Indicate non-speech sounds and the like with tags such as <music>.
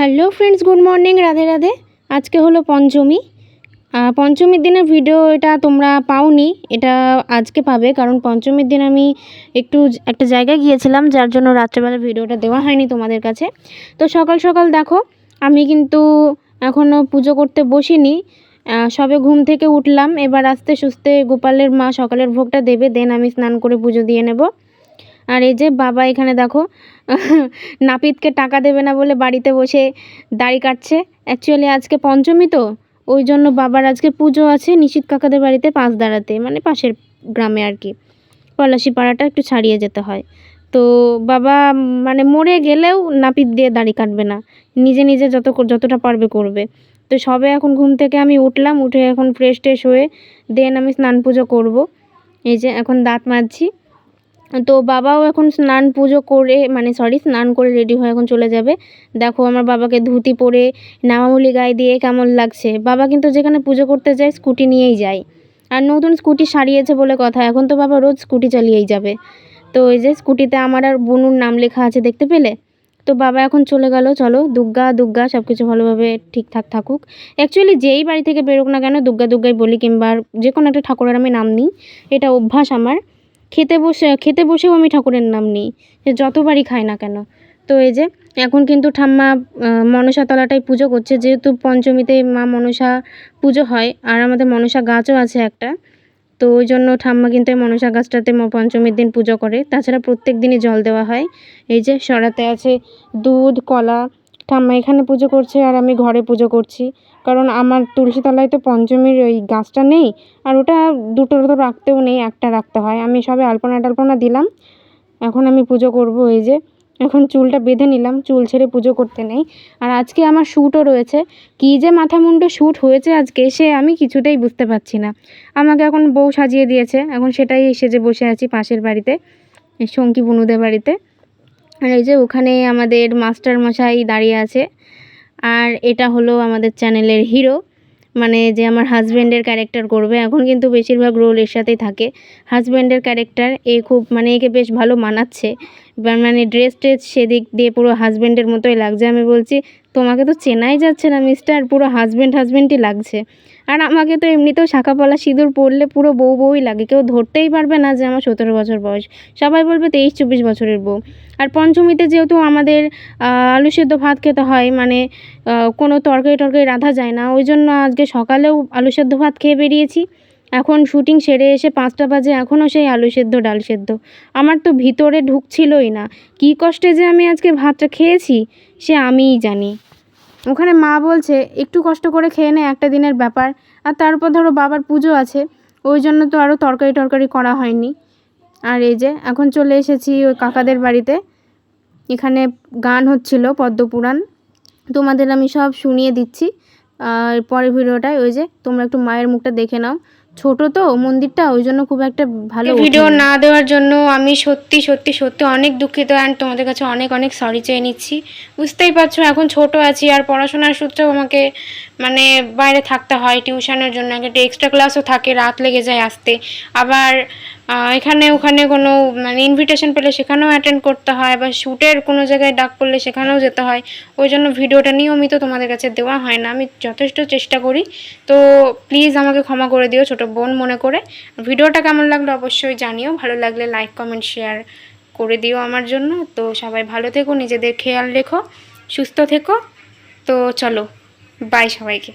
Hello friends, good morning, Radhe Radhe. আজকে হলো পঞ্চমী। পঞ্চমীর দিনের ভিডিও এটা তোমরা পাওনি, এটা আজকে পাবে, কারণ পঞ্চমীর দিন আমি একটু একটা জায়গায় গিয়েছিলাম, যার জন্য রাত্রেবেলা ভিডিওটা দেওয়া হয়নি তোমাদের কাছে। তো সকাল সকাল দেখো, আমি কিন্তু এখনও পুজো করতে বসিনি। সবে ঘুম থেকে উঠলাম, এবার আস্তে সুস্তে গোপালের মা সকালের ভোগটা দেবে, দেন আমি স্নান করে পুজো দিয়ে নেব। আর এই যে বাবা এখানে দেখো, <laughs> নাপিতকে টাকা দেবে না বলে বাড়িতে বসে দাড়ি কাটছে। অ্যাকচুয়ালি আজকে পঞ্চমী তো, ওই জন্য বাবার আজকে পুজো আছে নিশিত কাকাদের বাড়িতে পাঁচ দাঁড়াতে মানে পাশের গ্রামে আর কি। পলাশি পাড়াটা একটু ছাড়িয়ে যেতে হয়। তো বাবা মানে মরে গেলেও নাপিত দিয়ে দাড়ি কাটবে না, নিজে নিজে যত যতটা পারবে করবে। তো সবে এখন ঘুম থেকে আমি উঠলাম, উঠে এখন ফ্রেশ ট্রেশ হয়ে দেন আমি স্নান পুজো করব। এই যে এখন দাঁত মাজছি। তো বাবাও এখন স্নান পুজো করে মানে সরি স্নান করে রেডি হয়ে এখন চলে যাবে। দেখো আমার বাবাকে ধুতি পরে, নামামুলি গায়ে দিয়ে কেমন লাগছে। বাবা কিন্তু যেখানে পুজো করতে যায়, স্কুটি নিয়েই যায়। আর নতুন স্কুটি সারিয়েছে বলে কথা, এখন তো বাবা রোজ স্কুটি চালিয়েই যাবে। তো ওই যে স্কুটিতে আমার আর বনুর নাম লেখা আছে, দেখতে পেলে? তো বাবা এখন চলে গেল, চলো দুর্গা দুর্গা সব কিছু ভালোভাবে ঠিকঠাক থাকুক। অ্যাকচুয়ালি যেই বাড়ি থেকে বেরোক না কেন দুর্গা দুর্গাই বলি, কিংবা যে কোনো একটা ঠাকুরের আমি নাম নিই। এটা অভ্যাস আমার। খেতে বসে খেতে বসেও আমি ঠাকুরের নাম নিই সে যতবারই খাই না কেন। তো এই যে এখন কিন্তু ঠাম্মা আহ, মনসা তলাটায় পুজো করছে যেহেতু পঞ্চমীতে মা মনসা পুজো হয় আর আমাদের মনসা গাছও আছে একটা। তো ওই জন্য ঠাম্মা কিন্তু এই মনসা গাছটাতে পঞ্চমীর দিন পুজো করে। তাছাড়া প্রত্যেক দিনই জল দেওয়া হয়। এই যে সরাতে আছে দুধ কলা ঠাম্মা এখানে পুজো করছে আর আমি ঘরে পুজো করছি। কারণ আমার তুলসী তলায় তো পঞ্চমীর ওই গাছটা নেই আর ওটা দুটো তো রাখতেও নেই, একটা রাখতে হয়। আমি সবে আলপনা টালপনা দিলাম, এখন আমি পুজো করব এই যে। এখন চুলটা বেঁধে নিলাম, চুল ছেড়ে পুজো করতে নেই। আর আজকে আমার শ্যুটও রয়েছে। কী যে মাথা মুন্ডু শ্যুট হয়েছে আজকে সে আমি কিছুতেই বুঝতে পারছি না। আমাকে এখন বউ সাজিয়ে দিয়েছে, এখন সেটাই সেজে বসে আছি পাশের বাড়িতে সঙ্কি বুনুদের বাড়িতে। আর এই যে ওখানে আমাদের মাস্টার মশাই দাঁড়িয়ে আছে। আর এটা হলো আমাদের চ্যানেলের হিরো মানে যে আমার হাজব্যান্ডের ক্যারেক্টার করবে। এখন কিন্তু বেশিরভাগ রোল এর সাথেই থাকে। হাজব্যান্ডের ক্যারেক্টার, এ খুব মানে একে বেশ ভালো মানাচ্ছে। মানে ড্রেস ট্রেস সেদিক দিয়ে পুরো হাজব্যান্ডের মতোই লাগছে। আমি বলছি তোমাকে তো চেনাই যাচ্ছে না মিস্টার পুরো হাজব্যান্ড হাজব্যান্ডই লাগছে। আর আমাকে তো এমনিতেও শাঁখাপলা সিঁদুর পরলে পুরো বউ বউই লাগে। কেউ ধরতেই পারবে না যে আমার সতেরো বছর বয়স। সবাই বলবে তেইশ, চব্বিশ বছরের বউ। আর পঞ্চমীতে যেহেতু আমাদের আলু সেদ্ধ ভাত খেতে হয় মানে কোনো তরকারি টরকারি রাঁধা যায় না, ওই জন্য আজকে সকালেও আলু সেদ্ধ ভাত খেয়ে বেরিয়েছি। এখন শুটিং সেরে এসে পাঁচটা বাজে এখনও সেই আলু সেদ্ধ, ডাল সেদ্ধ। আমার তো ভিতরে ঢুকছিলই না। কী কষ্টে যে আমি আজকে ভাতটা খেয়েছি, সে আমিই জানি। ওখানে মা বলছে, একটু কষ্ট করে খেয়ে নে, একটা দিনের ব্যাপার। আর তারপর ধরো বাবার পুজো আছে, ওই জন্য তো আরও তরকারি টরকারি করা হয়নি। আর এই যে, এখন চলে এসেছি ওই কাকাদের বাড়িতে। এখানে গান হচ্ছিল পদ্মপুরাণ তোমাদের আমি সব শুনিয়ে দিচ্ছি। আর পরের ভিডিওটায় ওই যে, তোমরা একটু মায়ের মুখটা দেখে নাও। ছোট তো মন্দিরটা ওই জন্য খুব একটা ভালো ভিডিও না দেওয়ার জন্য আমি সত্যি সত্যি সত্যি অনেক দুঃখিত অ্যান্ড তোমাদের কাছে অনেক অনেক সরি চেয়ে নিচ্ছি। বুঝতেই পারছ এখন ছোট আছি আর পড়াশোনার সূত্রেও আমাকে মানে বাইরে থাকতে হয় টিউশনের জন্য, একটা এক্সট্রা ক্লাসও থাকে, রাত লেগে যায় আসতে। আবার এখানে ওখানে কোনো মানে ইনভিটেশন পেলে সেখানেও অ্যাটেন্ড করতে হয় বা শ্যুটের কোনো জায়গায় ডাক করলে সেখানেও যেতে হয়। ওই জন্য ভিডিওটা নিয়মিত তোমাদের কাছে দেওয়া হয় না। আমি যথেষ্ট চেষ্টা করি। তো প্লিজ আমাকে ক্ষমা করে দিও ছোটো বোন মনে করে। ভিডিওটা কেমন লাগল অবশ্যই জানিও। ভালো লাগলে লাইক কমেন্ট শেয়ার করে দিও আমার জন্য। তো সবাই ভালো থেকো, নিজেদের খেয়াল রেখো, সুস্থ থেকো। তো চলো। বাই সবাইকে